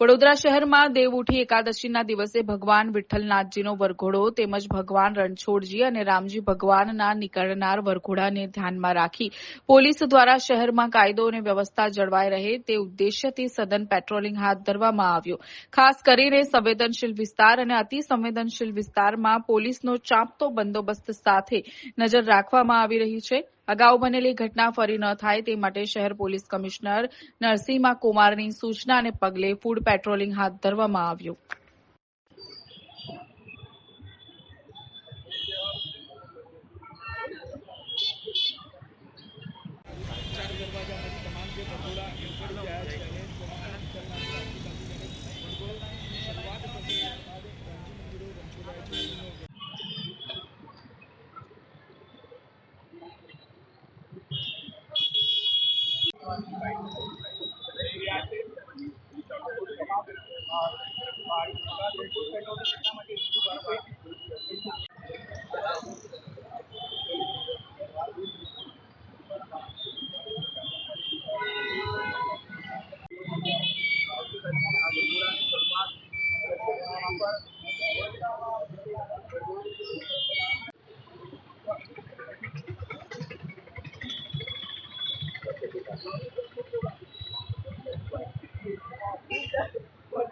વડોદરા શહેરમાં દેવઉઠી એકાદશીના દિવસે ભગવાન વિઠ્ઠલનાથજીનો વરઘોડો તેમજ ભગવાન રણછોડજી અને રામજી ભગવાનના નીકળનાર વરઘોડાને ધ્યાનમાં રાખી પોલીસ દ્વારા શહેરમાં કાયદો અને વ્યવસ્થા જળવાઈ રહે તે ઉદ્દેશ્યથી સઘન પેટ્રોલિંગ હાથ ધરવામાં આવ્યું. ખાસ કરીને સંવેદનશીલ વિસ્તાર અને અતિ સંવેદનશીલ વિસ્તારમાં પોલીસનો ચાંપતો બંદોબસ્ત સાથે નજર રાખવામાં આવી રહી છે. અગાઉ બનેલી ઘટના ફરી ન થાય તે માટે શહેર પોલીસ કમિશનર નરસિંહા કુમારની સૂચનાને પગલે ફૂડ પેટ્રોલિંગ હાથ ધરવામાં આવ્યું. તમામ જે રહ્યા છે